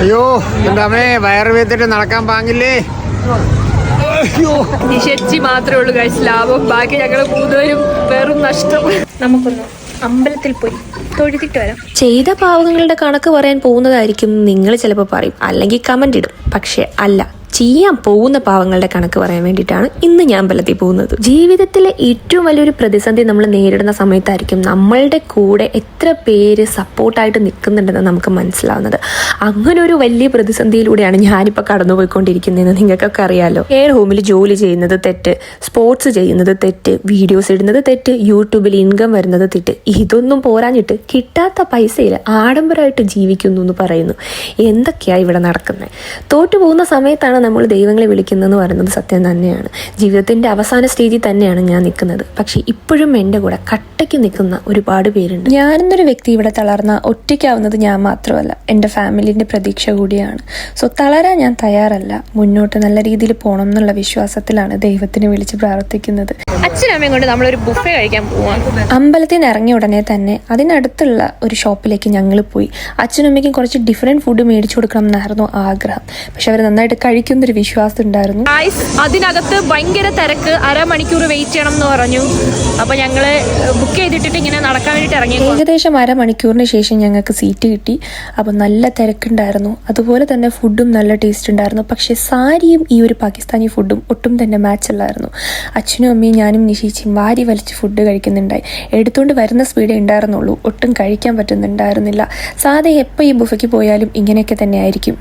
അയ്യോ എന്താമേ അമ്മേ വയറ് വീത്തിട്ട് നടക്കാൻ പാങ്ങില്ലേ? അയ്യോ. നിശച്ചി മാത്രമേ ഉള്ളൂ കഴിച്ച് ലാഭം. ബാക്കി ഞങ്ങൾ മൂന്നുപേരും വെറും നഷ്ടം. നമുക്കൊന്ന് അമ്പലത്തിൽ പോയി തൊഴുതിട്ട് വരാം. ചെയ്ത പാവങ്ങളുടെ കണക്ക് പറയാൻ പോകുന്നതായിരിക്കും നിങ്ങൾ ചിലപ്പോൾ പറയും. അല്ലെങ്കിൽ കമന്റ് ഇടും. പക്ഷെ അല്ല. ചെയ്യാൻ പോകുന്ന പാവങ്ങളുടെ കണക്ക് പറയാൻ വേണ്ടിയിട്ടാണ് ഇന്ന് ഞാൻ ബലത്തിൽ പോകുന്നത്. ജീവിതത്തിലെ ഏറ്റവും വലിയൊരു പ്രതിസന്ധി നമ്മൾ നേരിടുന്ന സമയത്തായിരിക്കും നമ്മളുടെ കൂടെ എത്ര പേര് സപ്പോർട്ടായിട്ട് നിൽക്കുന്നുണ്ടെന്ന് നമുക്ക് മനസ്സിലാവുന്നത്. അങ്ങനെ ഒരു വലിയ പ്രതിസന്ധിയിലൂടെയാണ് ഞാനിപ്പോൾ കടന്നുപോയിക്കൊണ്ടിരിക്കുന്നതെന്ന് നിങ്ങൾക്കൊക്കെ അറിയാലോ. എയർ ഹോമിൽ ജോലി ചെയ്യുന്നത് തെറ്റ് സ്പോർട്സ് ചെയ്യുന്നത് തെറ്റ് വീഡിയോസ് ഇടുന്നത് തെറ്റ് യൂട്യൂബിൽ ഇൻകം വരുന്നത് തെറ്റ് ഇതൊന്നും പോരാഞ്ഞിട്ട് കിട്ടാത്ത പൈസയിൽ ആഡംബരമായിട്ട് ജീവിക്കുന്നു എന്ന് പറയുന്നു. എന്തൊക്കെയാണ് ഇവിടെ നടക്കുന്നത് തോറ്റു പോകുന്ന സമയത്താണ് നമ്മൾ ദൈവങ്ങളെ വിളിക്കുന്നതെന്ന് പറയുന്നത് സത്യം തന്നെയാണ്. ജീവിതത്തിന്റെ അവസാന സ്റ്റേജിൽ തന്നെയാണ് ഞാൻ നിൽക്കുന്നത്. പക്ഷേ ഇപ്പോഴും എന്റെ കൂടെ കട്ടയ്ക്ക് നിൽക്കുന്ന ഒരുപാട് പേരുണ്ട്. ഞാനെന്നൊരു വ്യക്തി ഇവിടെ തളർന്ന ഒറ്റയ്ക്കാവുന്നത് ഞാൻ മാത്രമല്ല എന്റെ ഫാമിലിന്റെ പ്രതീക്ഷ കൂടിയാണ്. സോ തളരാൻ ഞാൻ തയ്യാറല്ല. മുന്നോട്ട് നല്ല രീതിയിൽ പോകണം എന്നുള്ള വിശ്വാസത്തിലാണ് ദൈവത്തിന് വിളിച്ച് പ്രാർത്ഥിക്കുന്നത്. അച്ഛനമ്മയും കൊണ്ട് നമ്മളൊരു ബുഫേ കഴിക്കാൻ പോവാണ് അമ്പലത്തിൽ നിന്ന് ഇറങ്ങിയ ഉടനെ തന്നെ അതിനടുത്തുള്ള ഒരു ഷോപ്പിലേക്ക് ഞങ്ങൾ പോയി. അച്ഛനും അമ്മയ്ക്കും കുറച്ച് ഡിഫറെന്റ് ഫുഡ് മേടിച്ചു കൊടുക്കണം എന്നായിരുന്നു ആഗ്രഹം. പക്ഷെ അവർ നന്നായിട്ട് കഴിക്കുന്നൊരു വിശ്വാസം ഉണ്ടായിരുന്നു. അതിനകത്ത് ഭയങ്കര തിരക്ക്. അരമണിക്കൂർ വെയിറ്റ് ചെയ്യണം എന്ന് പറഞ്ഞു. അപ്പൊ ഞങ്ങൾ ബുക്ക് ചെയ്തിട്ടിട്ട് ഇങ്ങനെ നടക്കാൻ വേണ്ടിട്ട് ഇറങ്ങി ഏകദേശം അരമണിക്കൂറിന് ശേഷം ഞങ്ങൾക്ക് സീറ്റ് കിട്ടി. അപ്പൊ നല്ല തിരക്കുണ്ടായിരുന്നു. അതുപോലെ തന്നെ ഫുഡും നല്ല ടേസ്റ്റ് ഉണ്ടായിരുന്നു. പക്ഷെ സാരിയും ഈ ഒരു പാകിസ്ഥാനി ഫുഡും ഒട്ടും തന്നെ മാച്ച് അല്ലായിരുന്നു. അച്ഛനും അമ്മയും ഞാനും നിശീച്ചും വാരി വലിച്ച് ഫുഡ് കഴിക്കുന്നുണ്ടായി. എടുത്തുകൊണ്ട് വരുന്ന സ്പീഡേ ഉണ്ടായിരുന്നുള്ളൂ. ഒട്ടും കഴിക്കാൻ പറ്റുന്നുണ്ടായിരുന്നില്ല. സാധേ എപ്പോൾ ഈ ബുഫയ്ക്ക് പോയാലും ഇങ്ങനെയൊക്കെ തന്നെ ആയിരിക്കും.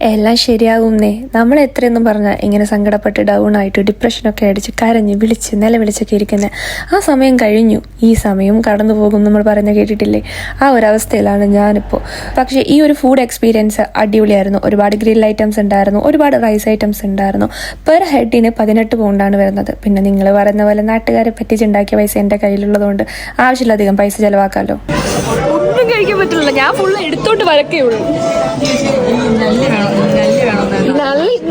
എല്ലാം ശരിയാകുന്നേ. നമ്മൾ എത്രയെന്നും പറഞ്ഞാൽ ഇങ്ങനെ സങ്കടപ്പെട്ട് ഡൗൺ ആയിട്ട് ഡിപ്രഷനൊക്കെ അടിച്ച് കരഞ്ഞ് വിളിച്ച് നിലവിളിച്ചൊക്കെ ഇരിക്കുന്നത് ആ സമയം കഴിഞ്ഞു. ഈ സമയം കടന്നു പോകും നമ്മൾ പറയുന്ന കേട്ടിട്ടില്ലേ? ആ ഒരു അവസ്ഥയിലാണ് ഞാനിപ്പോൾ പക്ഷേ ഈ ഒരു ഫുഡ് എക്സ്പീരിയൻസ് അടിപൊളിയായിരുന്നു. ഒരുപാട് ഗ്രിൽ ഐറ്റംസ് ഉണ്ടായിരുന്നു. ഒരുപാട് റൈസ് ഐറ്റംസ് ഉണ്ടായിരുന്നു. പെർ ഹെഡിന് പതിനെട്ട് പൗണ്ടാണ് വരുന്നത്. പിന്നെ നിങ്ങൾ പറയുന്ന പോലെ നാട്ടുകാരെ പറ്റിച്ചുണ്ടാക്കിയ പൈസ എന്റെ കയ്യിലുള്ളതുകൊണ്ട് ആവശ്യമില്ലധികം പൈസ ചിലവാക്കാമല്ലോ ഒന്നും കഴിക്കാൻ പറ്റില്ല ഞാൻ ഫുൾ എടുത്തോണ്ട് വരക്കേ ഉള്ളൂ.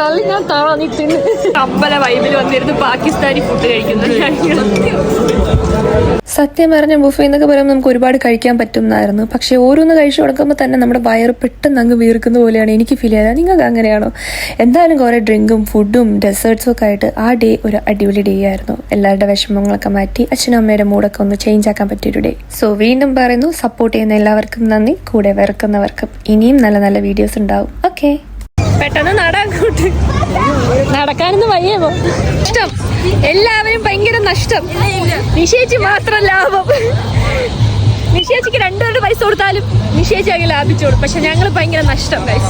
നല്ല ഞാൻ താഴെ തിന്ന്. അമ്പല വൈബിൽ വന്നിരുന്ന് പാകിസ്ഥാനി ഫുഡ് കഴിക്കുന്നു. സത്യം പറഞ്ഞ ബുഫേ എന്നൊക്കെ പറയുമ്പോൾ നമുക്ക് ഒരുപാട് കഴിക്കാൻ പറ്റുന്നതായിരുന്നു പക്ഷെ ഓരോന്ന് കഴിച്ചു തുടങ്ങുമ്പോൾ തന്നെ നമ്മുടെ വയറ് പെട്ടെന്ന് അങ്ങ് വീർക്കുന്ന പോലെയാണ് എനിക്ക് ഫീൽ ചെയ്തത് നിങ്ങൾക്ക് അങ്ങനെയാണോ? എന്തായാലും കുറേ ഡ്രിങ്കും ഫുഡും ഡെസേർട്സും ഒക്കെ ആയിട്ട് ആ ഡേ ഒരു അടിപൊളി ഡേ ആയിരുന്നു. എല്ലാവരുടെ വിഷമങ്ങളൊക്കെ മാറ്റി അച്ഛനും അമ്മയുടെ മൂടൊക്കെ ഒന്ന് ചേഞ്ച് ആക്കാൻ പറ്റിയൊരു ഡേ സോ വീണ്ടും പറയുന്നു സപ്പോർട്ട് ചെയ്യുന്ന എല്ലാവർക്കും നന്ദി. കൂടെ വിറക്കുന്നവർക്കും ഇനിയും നല്ല നല്ല വീഡിയോസ് ഉണ്ടാവും. ഓക്കെ പെട്ടെന്ന് നടാൻ കൂട്ട്. നടക്കാനൊന്നും വയ്യപ്പോ ഇഷ്ടം. എല്ലാവരും ഭയങ്കര നഷ്ടം. നിഷേച്ചി മാത്രം ലാഭം. നിഷേച്ചിക്ക് രണ്ടുപേരുടെ പൈസ കൊടുത്താലും നിഷേച്ചി അങ്ങ് ലാഭിച്ചോളും. പക്ഷെ ഞങ്ങൾ ഭയങ്കര നഷ്ടം guys.